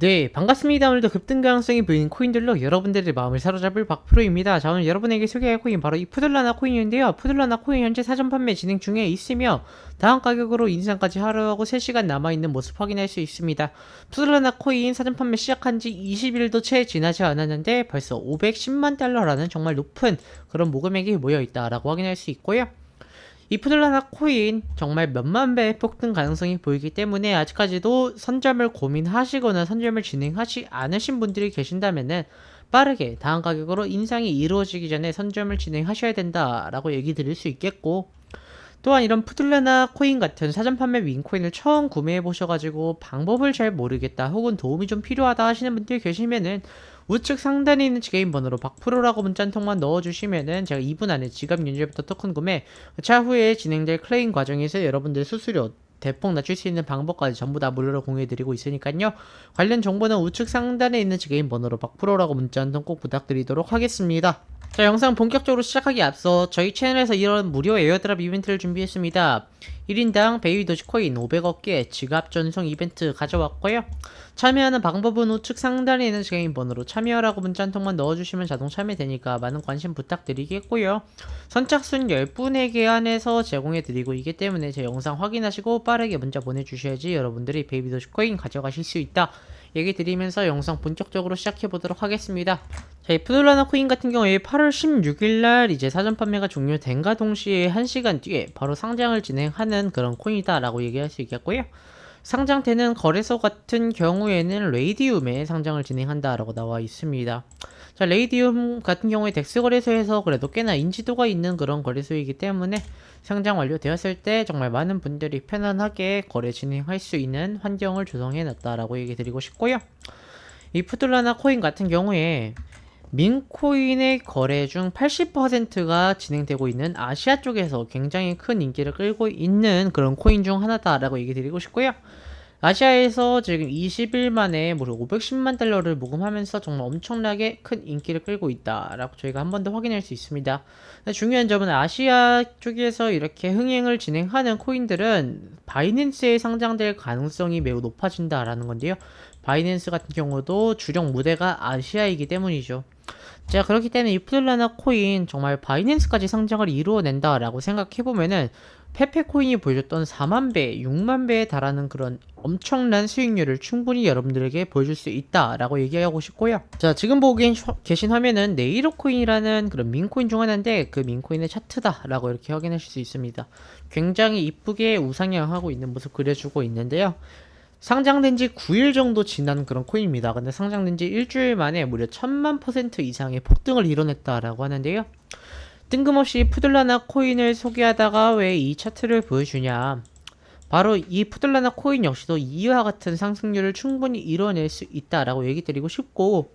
네, 반갑습니다. 오늘도 급등 가능성이 보이는 코인들로 여러분들의 마음을 사로잡을 박프로입니다. 자, 오늘 여러분에게 소개할 코인 바로 이 푸들라나 코인인데요. 푸들라나 코인 현재 사전 판매 진행 중에 있으며 다음 가격으로 인상까지 하루하고 3시간 남아있는 모습 확인할 수 있습니다. 푸들라나 코인 사전 판매 시작한 지 20일도 채 지나지 않았는데 벌써 510만 달러라는 정말 높은 그런 모금액이 모여있다라고 확인할 수 있고요. 이 푸들라나 코인 정말 몇만 배의 폭등 가능성이 보이기 때문에 아직까지도 선점을 고민하시거나 선점을 진행하지 않으신 분들이 계신다면은 빠르게 다음 가격으로 인상이 이루어지기 전에 선점을 진행하셔야 된다라고 얘기 드릴 수 있겠고 또한 이런 푸들라나 코인 같은 사전 판매 윈코인을 처음 구매해 보셔가지고 방법을 잘 모르겠다 혹은 도움이 좀 필요하다 하시는 분들이 계시면은 우측 상단에 있는 지게임 번호로 박프로라고 문자 한 통만 넣어주시면은 제가 2분 안에 지갑 윤제부터 토큰 구매 차후에 진행될 클레임 과정에서 여러분들 수수료 대폭 낮출 수 있는 방법까지 전부 다 무료로 공유해드리고 있으니까요. 관련 정보는 우측 상단에 있는 지게임 번호로 박프로라고 문자 한 통 꼭 부탁드리도록 하겠습니다. 자, 영상 본격적으로 시작하기 앞서 저희 채널에서 이런 무료 에어드랍 이벤트를 준비했습니다. 1인당 베이비 도지코인 500억 개 지갑 전송 이벤트 가져왔고요. 참여하는 방법은 우측 상단에 있는 지게임 번호로 참여라고 문자 한 통만 넣어주시면 자동 참여되니까 많은 관심 부탁드리겠고요. 선착순 10분에게 한해서 제공해드리고 있기 때문에 제 영상 확인하시고 빠르게 문자 보내주셔야지 여러분들이 베이비 도지코인 가져가실 수 있다. 얘기 드리면서 영상 본격적으로 시작해 보도록 하겠습니다. 자, 이 푸들라나 코인 같은 경우에 8월 16일 날 이제 사전 판매가 종료된과 동시에 1시간 뒤에 바로 상장을 진행하는 그런 코인이다라고 얘기할 수 있겠고요. 상장되는 거래소 같은 경우에는 레이디움에 상장을 진행한다라고 나와 있습니다. 자, 레이디움 같은 경우에 덱스 거래소에서 그래도 꽤나 인지도가 있는 그런 거래소이기 때문에 상장 완료되었을 때 정말 많은 분들이 편안하게 거래 진행할 수 있는 환경을 조성해 놨다라고 얘기 드리고 싶고요. 이 푸들라나 코인 같은 경우에 민코인의 거래 중 80%가 진행되고 있는 아시아 쪽에서 굉장히 큰 인기를 끌고 있는 그런 코인 중 하나다라고 얘기 드리고 싶고요. 아시아에서 지금 20일 만에 무려 510만 달러를 모금하면서 정말 엄청나게 큰 인기를 끌고 있다라고 저희가 한 번 더 확인할 수 있습니다. 중요한 점은 아시아 쪽에서 이렇게 흥행을 진행하는 코인들은 바이낸스에 상장될 가능성이 매우 높아진다라는 건데요. 바이낸스 같은 경우도 주력 무대가 아시아이기 때문이죠. 자 그렇기 때문에 이 푸들라나 코인 정말 바이낸스까지 상장을 이루어낸다라고 생각해보면은 페페코인이 보여줬던 4만 배, 6만 배에 달하는 그런 엄청난 수익률을 충분히 여러분들에게 보여줄 수 있다라고 얘기하고 싶고요. 자, 지금 보고 계신 화면은 네이로코인이라는 그런 민코인 중 하나인데 그 민코인의 차트다라고 이렇게 확인하실 수 있습니다. 굉장히 이쁘게 우상향하고 있는 모습 그려주고 있는데요. 상장된 지 9일 정도 지난 그런 코인입니다. 근데 상장된 지 일주일 만에 무려 1000만 퍼센트 이상의 폭등을 이뤄냈다라고 하는데요. 뜬금없이 푸들라나 코인을 소개하다가 왜 이 차트를 보여주냐. 바로 이 푸들라나 코인 역시도 이와 같은 상승률을 충분히 이뤄낼 수 있다라고 얘기 드리고 싶고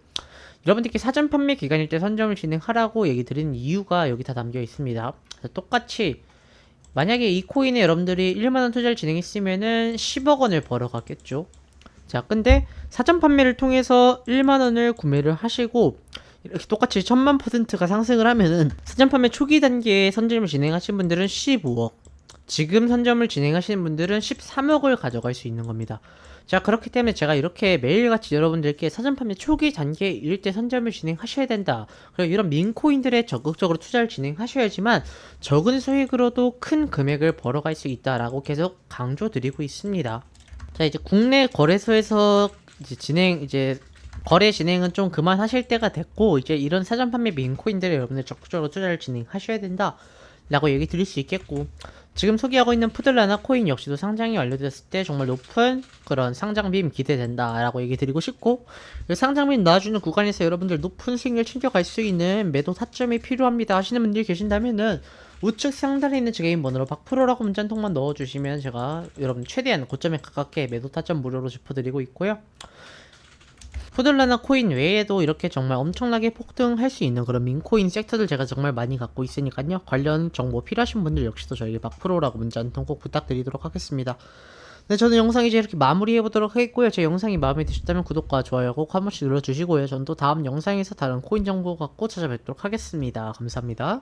여러분들께 사전 판매 기간일 때 선점을 진행하라고 얘기 드리는 이유가 여기 다 담겨 있습니다. 똑같이 만약에 이 코인에 여러분들이 1만원 투자를 진행했으면은 10억 원을 벌어갔겠죠. 자, 근데 사전 판매를 통해서 1만원을 구매를 하시고 이렇게 똑같이 천만 퍼센트가 상승을 하면은 사전 판매 초기 단계에 선점을 진행하신 분들은 15억, 지금 선점을 진행하시는 분들은 13억을 가져갈 수 있는 겁니다. 자, 그렇기 때문에 제가 이렇게 매일같이 여러분들께 사전 판매 초기 단계일 때 선점을 진행하셔야 된다. 그리고 이런 민코인들에 적극적으로 투자를 진행하셔야지만 적은 수익으로도 큰 금액을 벌어갈 수 있다라고 계속 강조드리고 있습니다. 자, 이제 국내 거래소에서 이제 진행, 이제 거래 진행은 좀 그만하실 때가 됐고 이제 이런 사전 판매 민코인들에 여러분들 적극적으로 투자를 진행하셔야 된다 라고 얘기 드릴 수 있겠고 지금 소개하고 있는 푸들라나 코인 역시도 상장이 완료됐을 때 정말 높은 그런 상장빔 기대된다 라고 얘기 드리고 싶고 상장빔 놔주는 구간에서 여러분들 높은 수익률 챙겨갈 수 있는 매도 타점이 필요합니다. 하시는 분들이 계신다면은 우측 상단에 있는 제 개인 번호로 박프로라고 문자 한 통만 넣어주시면 제가 여러분 최대한 고점에 가깝게 매도 타점 무료로 짚어드리고 있고요 푸들라나 코인 외에도 이렇게 정말 엄청나게 폭등할 수 있는 그런 민코인 섹터들 제가 정말 많이 갖고 있으니까요. 관련 정보 필요하신 분들 역시도 저희 박프로라고 문자 한 통 꼭 부탁드리도록 하겠습니다. 네, 저는 영상 이제 이렇게 마무리해 보도록 하겠고요. 제 영상이 마음에 드셨다면 구독과 좋아요 꼭 한 번씩 눌러주시고요. 전 또 다음 영상에서 다른 코인 정보 갖고 찾아뵙도록 하겠습니다. 감사합니다.